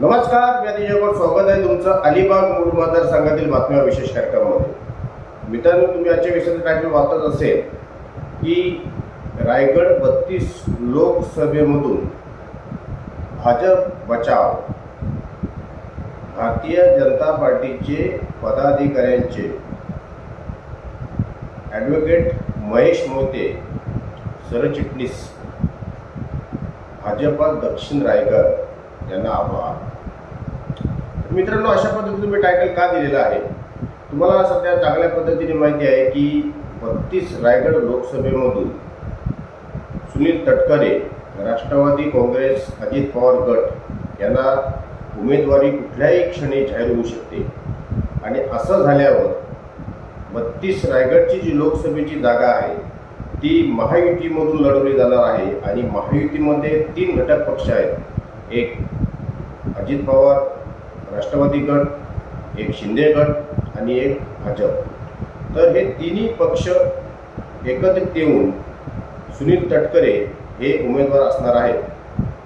नमस्कार मी अतिशय स्वागत आहे तुमचं अलिबाग मूळ मतदारसंघातील बातम्या विशेष कार्यक्रमामध्ये. मित्रांनो तुम्ही आजच्या विषयाचं टायटल वाचत असेल की रायगड बत्तीस लोकसभेमधून भाजप बचाव. भारतीय जनता पार्टीचे पदाधिकाऱ्यांचे ॲडव्होकेट महेश मोते सरचिटणीस. भाजपा दक्षिण रायगड. यांना आभार मित्रांनो अशा पद्धतीने मी टायटल का दिलेलं आहे? तुम्हाला सध्या चांगल्या पद्धतीने माहिती आहे की बत्तीस रायगड लोकसभेमधून सुनील तटकरे राष्ट्रवादी काँग्रेस अजित पवार गट यांना उमेदवारी कुठल्याही क्षणी जाहीर होऊ शकते. आणि असं झाल्यावर बत्तीस रायगडची जी लोकसभेची जागा आहे ती महायुतीमधून लढवली जाणार आहे आणि महायुतीमध्ये तीन घटक पक्ष आहेत. एक अजित पवार राष्ट्रवादी गट एक शिंदे गट आणि एक भाजप. तर हे तिन्ही पक्ष एकत्रित येऊन सुनील तटकरे हे उमेदवार असणार आहेत.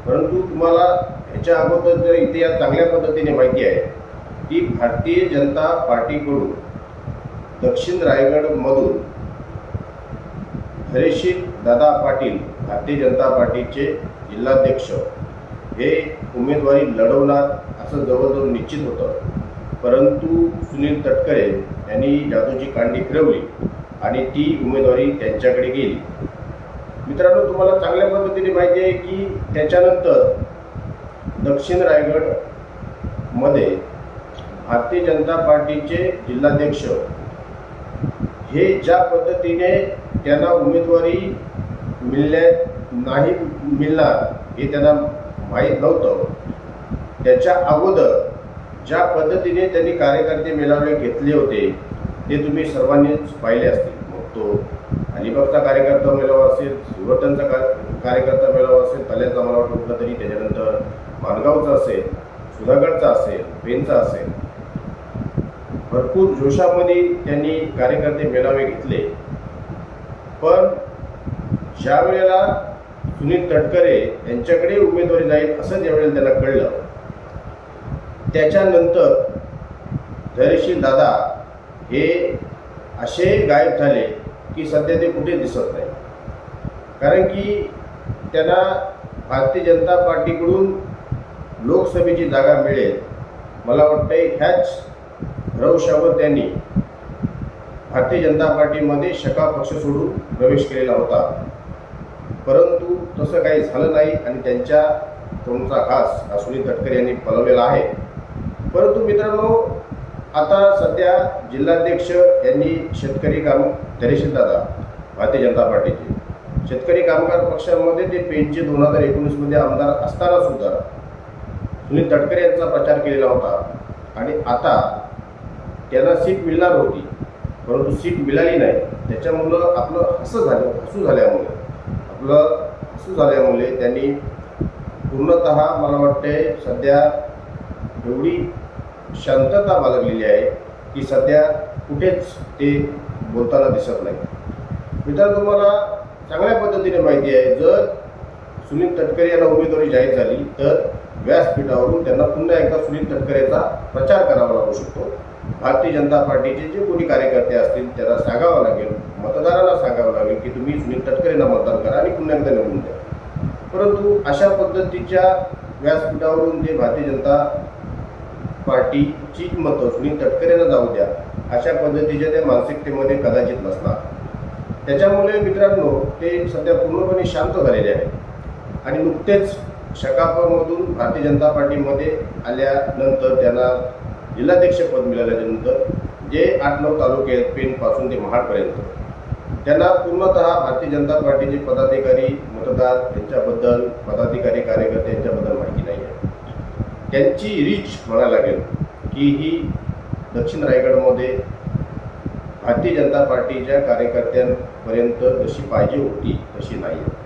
परंतु तुम्हाला ह्याच्या अगोदर जर इथे या चांगल्या पद्धतीने माहिती आहे की भारतीय जनता पार्टीकडून दक्षिण रायगडमधून हरेशील दादा पाटील भारतीय जनता पार्टीचे जिल्हाध्यक्ष हे उमेदवारी लढवणार असं जवळजवळ निश्चित होतं. परंतु सुनील तटकरे यांनी जादूची कांडी फिरवली आणि ती उमेदवारी त्यांच्याकडे गेली. मित्रांनो तुम्हाला चांगल्या पद्धतीने माहिती आहे की त्याच्यानंतर दक्षिण रायगडमध्ये भारतीय जनता पार्टीचे जिल्हाध्यक्ष हे ज्या पद्धतीने त्यांना उमेदवारी मिळल्या नाही मिळणार हे त्यांना माहीत नव्हतं. त्याच्या अगोदर ज्या पद्धतीने त्यांनी कार्यकर्ते मेळावे घेतले होते ते तुम्ही सर्वांनीच पाहिले असतील. मग तो अलिबागचा कार्यकर्ता मेळावा असेल सुरतचा का कार्यकर्ता मेळावा असेल तल्याचा मला वाटतं कुठला तरी त्याच्यानंतर माणगावचा असेल सुधागडचा असेल पेनचा असेल. भरपूर जोशामध्ये त्यांनी कार्यकर्ते मेळावे घेतले. पण ज्या वेळेला सुनील तटकरे यांच्याकडे उमेदवारी जाईल असं ज्यावेळेला त्यांना कळलं त्याच्यानंतर धैर्यशील दादा हे असे गायब झाले की सध्या ते कुठे दिसत नाही. कारण की त्यांना भारतीय जनता पार्टीकडून लोकसभेची जागा मिळेल मला वाटतंय ह्याच भरवशावर त्यांनी भारतीय जनता पार्टीमध्ये शका पक्ष सोडून प्रवेश केलेला होता. परंतु तसं काही झालं नाही आणि त्यांच्या तोंडचा घास हा सुनील तटकरे यांनी पलवलेला आहे. परंतु मित्रांनो आता सध्या जिल्हाध्यक्ष यांनी शेतकरी काम धैर्यशील दादा भारतीय जनता पार्टीचे शेतकरी कामगार पक्षामध्ये ते पेनचे दोन हजार एकोणीसमध्ये आमदार असताना सुद्धा सुनील तटकरे यांचा प्रचार केलेला होता. आणि आता त्यांना सीट मिळणार होती परंतु सीट मिळाली नाही. त्याच्यामुळं आपलं हसं झालं हसू झाल्यामुळे. आपलं हसू झाल्यामुळे त्यांनी पूर्णत मला वाटते सध्या एवढी शांतता बाळगलेली आहे की सध्या कुठेच ते बोलताना दिसत नाही. मित्रांनो तुम्हाला चांगल्या पद्धतीने माहिती आहे जर सुनील तटकरे यांना उमेदवारी जाहीर झाली तर व्यासपीठावरून त्यांना पुन्हा एकदा सुनील तटकरेचा प्रचार करावा लागू शकतो. भारतीय जनता पार्टीचे जे कोणी कार्यकर्ते असतील त्याला सांगावं लागेल मतदाराला सांगावं लागेल की तुम्ही सुनील तटकरेंना मतदान करा आणि पुन्हा एकदा निवडून द्या. परंतु अशा पद्धतीच्या व्यासपीठावरून जे भारतीय जनता पार्टीची मतं सुनील तटकरेंना जाऊ द्या अशा पद्धतीच्या त्या मानसिकतेमध्ये कदाचित नसणार. त्याच्यामुळे मित्रांनो ते सध्या पूर्णपणे शांत झालेले आहेत. आणि नुकतेच शकापमधून भारतीय जनता पार्टीमध्ये आल्यानंतर त्यांना जिल्हाध्यक्षपद मिळाल्यानंतर जे आठ नऊ तालुके आहेत पेनपासून ते महाडपर्यंत त्यांना पूर्णतः भारतीय जनता पार्टीचे पदाधिकारी मतदार यांच्याबद्दल पदाधिकारी कार्यकर्ते यांच्याबद्दल माहिती नाही आहे. त्यांची रीच म्हणायला लागेल की ही दक्षिण रायगडमध्ये भारतीय जनता पार्टीच्या कार्यकर्त्यांपर्यंत जशी पाहिजे होती तशी नाही आहे.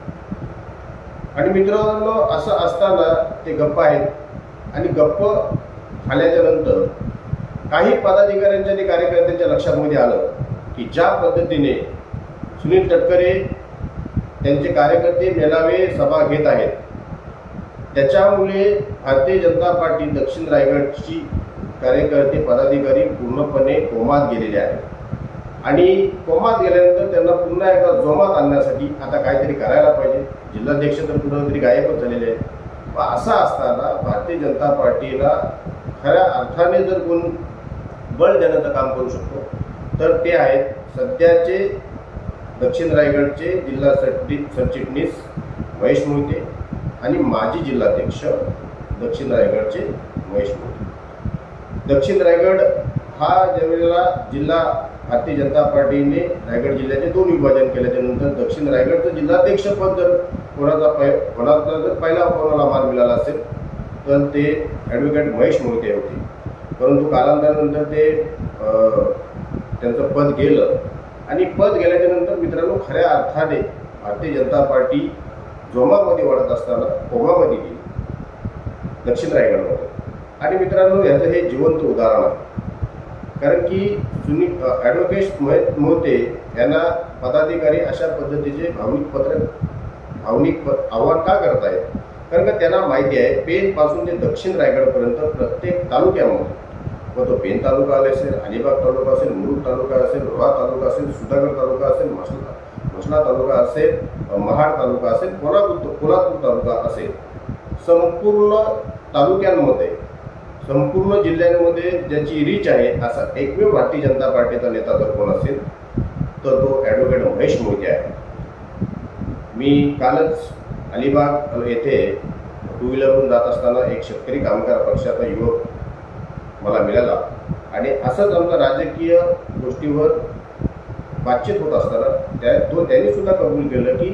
आणि मित्रांनो असं असताना ते गप्प आहेत. आणि गप्प झाल्याच्यानंतर काही पदाधिकाऱ्यांच्या आणि कार्यकर्त्यांच्या लक्षामध्ये आलं की ज्या पद्धतीने सुनील तटकरे त्यांचे कार्यकर्ते मेळावे सभा घेत आहेत त्याच्यामुळे भारतीय जनता पार्टी दक्षिण रायगडची कार्यकर्ते पदाधिकारी पूर्णपणे कोमात गेलेले आहेत. आणि कोमात गेल्यानंतर त्यांना पुन्हा एकदा जोमात आणण्यासाठी आता काहीतरी करायला पाहिजे. जिल्हाध्यक्ष तर कुठंतरी गायबच झालेले आहेत. व असं असताना भारतीय जनता पार्टीला खऱ्या अर्थाने जर कोण बळ देण्याचं काम करू शकतो. तर ते आहेत सध्याचे दक्षिण रायगडचे जिल्हा सरचि सरचिटणीस महेश मोहिते आणि माजी जिल्हाध्यक्ष दक्षिण रायगडचे महेश मोहिते. दक्षिण रायगड हा ज्यावेळेला जिल्हा भारतीय जनता पार्टीने रायगड जिल्ह्याचे दोन विभाजन केल्याच्यानंतर दक्षिण रायगडचं जिल्हाध्यक्षपद जर कोणाचा पै कोणाचा जर पहिला कोणाला मान मिळाला असेल तर ते ॲडव्होकेट महेश मोहिते होते. परंतु कालांतरानंतर ते त्यांचं पद गेलं. आणि पद गेल्याच्यानंतर मित्रांनो खऱ्या अर्थाने भारतीय जनता पार्टी जोमामध्ये वाढत असताना कोमामध्ये गेली. दक्षिण रायगडमध्ये. आणि मित्रांनो याचं हे जिवंत उदाहरण आहे. कारण की सुनी ॲडव्होकेट मोहित मोते यांना पदाधिकारी अशा पद्धतीचे भावनिक पत्र भावनिक प- आव्हान का करत आहेत कारण का त्यांना माहिती आहे पेनपासून ते दक्षिण रायगडपर्यंत प्रत्येक तालुक्यामध्ये. मग तो पेन तालुका असेल अलिबाग तालुका असेल मुरुड तालुका असेल रोहा तालुका असेल सुधागड तालुका असेल मसला मसला तालुका असेल महाड तालुका असेल कोल्हापूर कोल्हापूर तालुका असेल. संपूर्ण तालुक्यांमध्ये संपूर्ण जिल्ह्यांमध्ये ज्याची रीच आहे असा एकमेव भारतीय जनता पार्टीचा नेता जर कोण असेल तर तो ॲडव्होकेट महेश मोहिते आहे. मी कालच अलिबाग येथे टू व्हीलरवरून जात असताना एक शेतकरी कामगार पक्षाचा युवक मला मिळाला. आणि असंच आमचं राजकीय गोष्टीवर बातचीत होत असताना त्या तो त्यांनी सुद्धा कबूल केलं की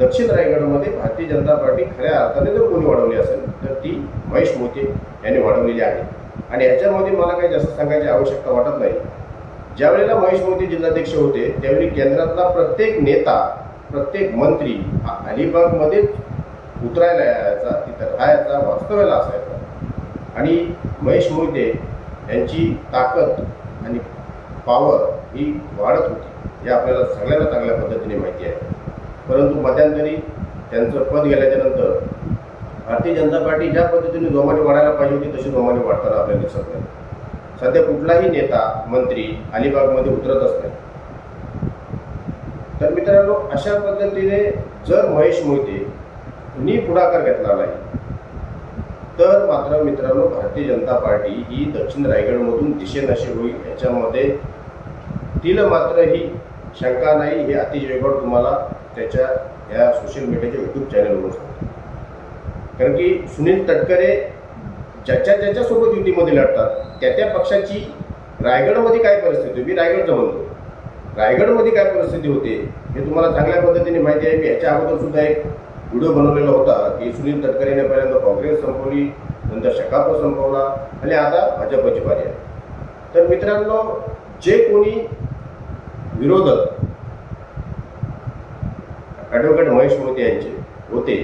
दक्षिण रायगडमध्ये भारतीय जनता पार्टी खऱ्या अर्थाने जर कोणी वाढवली असेल तर ती महेश मोते यांनी वाढवलेली आहे. आणि याच्यामध्ये मला काही जास्त सांगायची आवश्यकता वाटत नाही. ज्यावेळेला महेश मोदी जिल्हाध्यक्ष होते त्यावेळी केंद्रातला प्रत्येक नेता प्रत्येक मंत्री हा अलिबागमध्येच उतरायला यायचा तिथं राहायचा वास्तव्याला असायचा. आणि महेश मोहिते यांची ताकद आणि पॉवर ही वाढत होती हे आपल्याला सगळ्यांना चांगल्या पद्धतीने माहिती आहे. परंतु मध्यंतरी त्यांचं पद गेल्याच्यानंतर भारतीय जनता पार्टी ज्या पद्धतीने जोमाने वाढायला पाहिजे होती तशी जोमाने वाढताना आपल्याला दिसत नाही. सध्या कुठलाही नेता मंत्री अलिबागमध्ये उतरतच नाही. तर मित्रांनो अशा पद्धतीने जर महेश मोहिते कुणी पुढाकार घेतला नाही तर मात्र मित्रांनो भारतीय जनता पार्टी ही दक्षिण रायगडमधून दिशेनाशी होईल. याच्यामध्ये तिला मात्र ही शंका नाही हे अतिशय वेगळं तुम्हाला त्याच्या या सोशल मीडियाच्या यूट्यूब चॅनलवरून सांगतो. कारण की सुनील तटकरे ज्याच्या त्याच्यासोबत युतीमध्ये लढतात त्या त्या पक्षाची रायगडमध्ये काय परिस्थिती मी रायगडचं म्हणतो रायगडमध्ये काय परिस्थिती होते हे तुम्हाला चांगल्या पद्धतीने माहिती आहे की याच्या अगोदर सुद्धा एक व्हिडिओ बनवलेला होता की सुनील तटकरेने पहिल्यांदा काँग्रेस संपवली नंतर शकाप संपवला आणि आता भाजपची पारी आहे. तर मित्रांनो जे कोणी विरोधक ॲडव्होकेट महेश मोते यांचे होते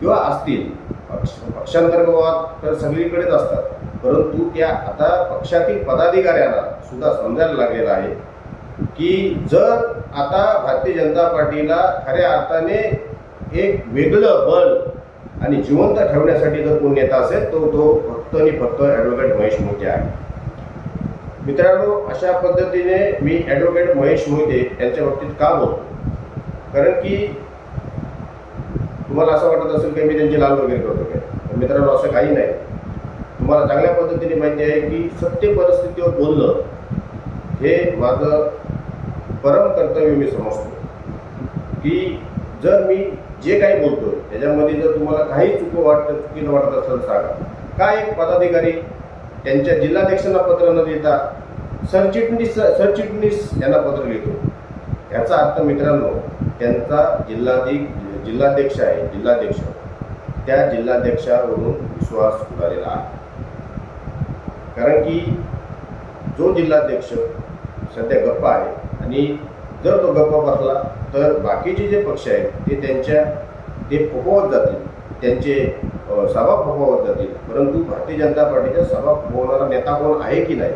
किंवा असतील पक्ष पक्षांतर्गत तर सगळीकडेच असतात परंतु त्या आता पक्षातील पदाधिकाऱ्यांना सुद्धा समजायला लागलेला आहे की जर आता भारतीय जनता पार्टीला खऱ्या अर्थाने एक वेगळं बल आणि जिवंत ठेवण्यासाठी जर कोण नेता असेल तो तो फक्त आणि फक्त ॲडव्होकेट महेश मोहिते आहे. मित्रांनो अशा पद्धतीने मी ॲडव्होकेट महेश मोहिते यांच्या बाबतीत का बोलतो? कारण की तुम्हाला असं वाटत असेल की मी त्यांची लाल वगैरे करतो काय? मित्रांनो असं काही नाही. तुम्हाला चांगल्या पद्धतीने माहिती आहे की सत्य परिस्थितीवर बोलणं हे माझं परम कर्तव्य मी समजतो. की जर मी जे काही बोलतो त्याच्यामध्ये जर तुम्हाला काही चुकं वाटतं चुकीनं वाटत असेल सांगा. काय एक पदाधिकारी त्यांच्या जिल्हाध्यक्षांना पत्र न देता सरचिटणीस सरचिटणीस यांना पत्र लिहितो? याचा अर्थ मित्रांनो त्यांचा जिल्हाधिक जिल्हाध्यक्ष आहे जिल्हाध्यक्ष. त्या जिल्हाध्यक्षावरून विश्वास उडालेला आहे. कारण की जो जिल्हाध्यक्ष सध्या गप्पा आहे आणि जर तो गप्पा बसला तर बाकीचे जे पक्ष आहेत ते त्यांच्या ते फोपवत जातील. त्यांचे सभा फोपवत जातील. परंतु भारतीय जनता पार्टीच्या सभा फोपवणारा नेता कोण आहे की नाही?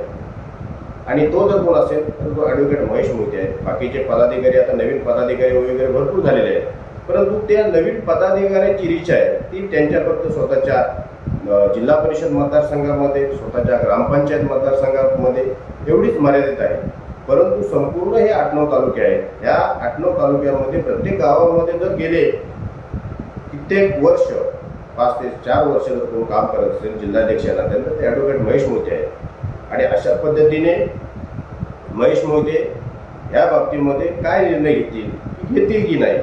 आणि तो जर कोण असेल तर तो ॲडव्होकेट महेश मोहिते आहे बाकीचे पदाधिकारी आता नवीन पदाधिकारी वगैरे भरपूर झालेले आहेत. परंतु त्या नवीन पदाधिकाऱ्याची रीच आहे. ती त्यांच्या फक्त स्वतःच्या जिल्हा परिषद मतदारसंघामध्ये स्वतःच्या ग्रामपंचायत मतदारसंघामध्ये एवढीच मर्यादित आहे. परंतु संपूर्ण हे आठ नऊ तालुके आहेत. या आठ नऊ तालुक्यामध्ये प्रत्येक गावामध्ये जर गेले कित्येक वर्ष पाच ते चार वर्ष जर कोण काम करत असेल जिल्हाध्यक्षाला त्यांना ते ॲडव्होकेट महेश मोते आहेत. आणि अशा पद्धतीने महेश मोते या बाबतीमध्ये काय निर्णय घेतील घेतील की नाही?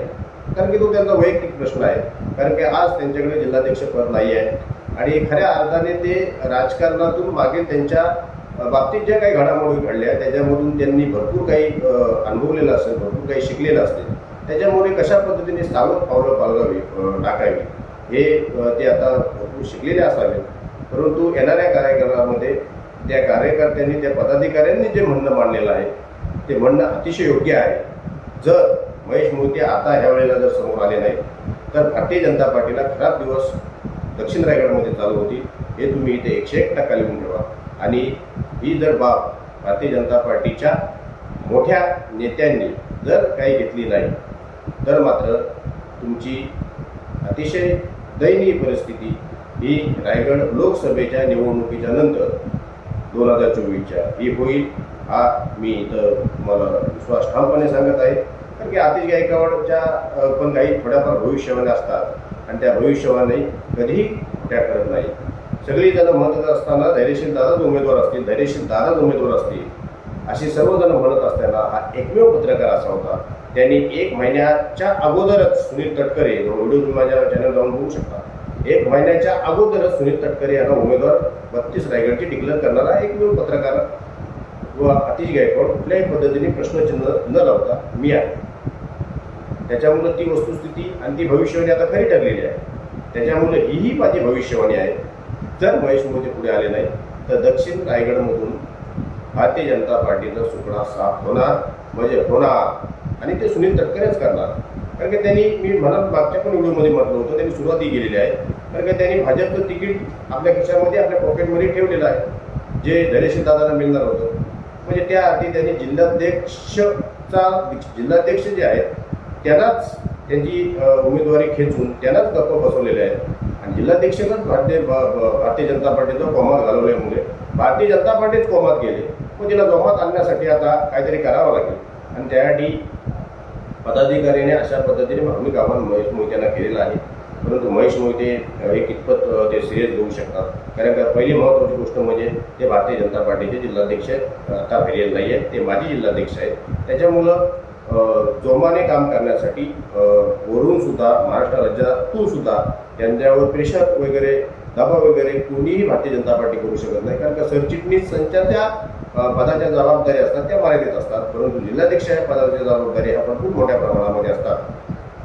कारण की तो त्यांचा वैयक्तिक प्रश्न आहे. कारण की आज त्यांच्याकडे जिल्हाध्यक्षपद नाही आहे आणि खऱ्या अर्थाने ते राजकारणातून मागे त्यांच्या बाबतीत ज्या काही घडामोडी घडल्या त्याच्यामधून त्यांनी भरपूर काही अनुभवलेलं असेल भरपूर काही शिकलेलं असेल त्याच्यामुळे कशा पद्धतीने सावध पावलं पालगावी टाकावी हे ते आता भरपूर शिकलेले असावेत. परंतु येणाऱ्या कार्यक्रमामध्ये त्या कार्यकर्त्यांनी त्या पदाधिकाऱ्यांनी जे म्हणणं मांडलेलं आहे ते म्हणणं अतिशय योग्य आहे. जर महेश मूर्ती आता ह्या वेळेला जर समोर आले नाही तर भारतीय जनता पार्टीला खराब दिवस दक्षिण रायगडमध्ये चालू होती हे तुम्ही इथे एकशे एक टक्का लिहून ठेवा. आणि ही जर बाब भारतीय जनता पार्टीच्या मोठ्या नेत्यांनी जर काही घेतली नाही तर मात्र तुमची अतिशय दयनीय परिस्थिती ही रायगड लोकसभेच्या निवडणुकीच्या नंतर दोन हजार चोवीसच्या ही होईल हा मी इथं मला विश्वास ठामपणे सांगत आहे. कारण की आतिश गायकवाडच्या पण काही थोड्याफार भविष्यवाणी असतात आणि त्या भविष्यवाणी कधीही खोट्या करत नाही सगळी जण म्हणत असताना धैर्यशील दादाच उमेदवार असतील धैर्यशील दादाच उमेदवार असतील अशी सर्वजण म्हणत असताना हा एकमेव पत्रकार असा होता. त्यांनी एक महिन्याच्या अगोदरच सुनील तटकरे व्हिडिओ माझ्या चॅनल जाऊन बघू शकता. एक महिन्याच्या अगोदरच सुनील तटकरे यांना उमेदवार बत्तीस रायगडची डिक्लेअर करणारा एकमेव पत्रकार व अतिश गायकवाड कुठल्याही पद्धतीने प्रश्नचिन्ह न लावता मी आहे. त्याच्यामुळं ती वस्तुस्थिती आणि ती भविष्यवाणी आता खरी ठरलेली आहे. त्याच्यामुळं हीही माझी भविष्यवाणी आहे. जर महेश मोदी पुढे आले नाही तर दक्षिण रायगडमधून भारतीय जनता पार्टीचा सुकडा साफ होणार म्हणजे होणार. आणि ते सुनील तटकरेच करणार. कारण की त्यांनी मी म्हणत मागच्या पण व्हिडिओमध्ये म्हटलं होतं त्यांनी सुरुवाती केलेली आहे. कारण की त्यांनी भाजपचं तिकीट आपल्या खिशामध्ये आपल्या पॉकेटमध्ये ठेवलेलं आहे. जे धैर्यशील दादांना मिळणार होतं. म्हणजे त्या अर्थी त्यांनी जिल्हाध्यक्षचा जिल्हाध्यक्ष जे आहेत त्यांनाच त्यांची उमेदवारी खेचून त्यांनाच गप्प बसवलेले आहेत. जिल्हाध्यक्षकच भारतीय भारतीय जनता पार्टीचा कोमात घालवल्यामुळे भारतीय जनता पार्टीच कोमात गेले. मग तिला जोमात आणण्यासाठी आता काहीतरी करावं लागेल. आणि त्यासाठी पदाधिकाऱ्याने अशा पद्धतीने मागणी आव्हान महेश मोहित्यांना केलेलं आहे. परंतु महेश मोहिते हे कितपत ते सिरियस घेऊ शकतात? कारण का पहिली महत्त्वाची गोष्ट म्हणजे ते भारतीय जनता पार्टीचे जिल्हाध्यक्ष आहेत. आता व्हेरियल नाही आहेत ते माजी जिल्हाध्यक्ष आहेत. त्याच्यामुळं जोमाने काम करण्यासाठी वरूनसुद्धा वरून सुद्धा महाराष्ट्र राज्यातून सुद्धा त्यांच्यावर प्रेशर वगैरे दबाव वगैरे कोणीही भारतीय जनता पार्टी करू शकत नाही. कारण का सरचिटणीस संचाच्या त्या पदाच्या जबाबदारी असतात त्या मर्यादित असतात. परंतु जिल्हाध्यक्ष या पदाच्या जबाबदारी ह्या भरपूर मोठ्या प्रमाणामध्ये असतात.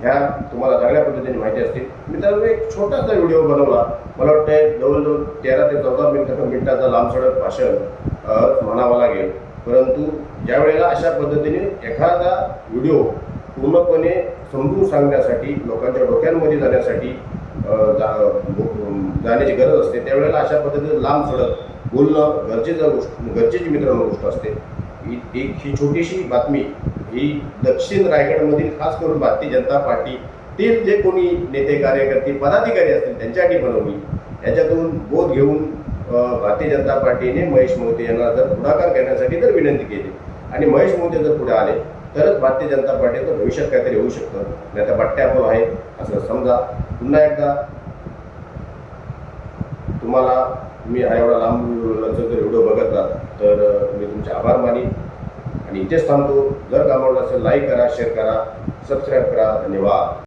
ह्या तुम्हाला चांगल्या पद्धतीने माहिती असतील. तर एक छोटासा व्हिडिओ बनवला. मला वाटतं जवळजवळ तेरा ते चौदा मिनिटा मिनिटाचा लांबसडक भाषण म्हणावं लागेल. परंतु ज्या वेळेला अशा पद्धतीने एखादा व्हिडिओ पूर्णपणे समजून सांगण्यासाठी लोकांच्या डोक्यांमध्ये जाण्यासाठी जा- जाण्याची गरज असते त्यावेळेला अशा पद्धतीने लांब सडक बोलणं गरजेचं गोष्ट गरजेची मित्रांनो गोष्ट असते. ही एक ही छोटीशी बातमी ही दक्षिण रायगडमधील खास करून भारतीय जनता पार्टी ते जे कोणी नेते कार्यकर्ते पदाधिकारी असतील त्यांच्यासाठी बनवली याच्यातून बोध घेऊन भारतीय जनता पार्टीने महेश मोदी यांना जर पुढाकार घेण्यासाठी जर विनंती केली. आणि महेश मोदी जर पुढे आले तरच भारतीय जनता पार्टीचं भविष्यात काहीतरी होऊ शकतं. नाही तर बट्ट्यापोल आहे असं समजा. पुन्हा एकदा तुम्हाला मी हा एवढा लांब जर व्हिडिओ बघतला तर मी तुमचे आभार मानीन आणि इथेच थांबतो. जर कामावलं असेल लाईक करा शेअर करा सबस्क्राईब करा. धन्यवाद.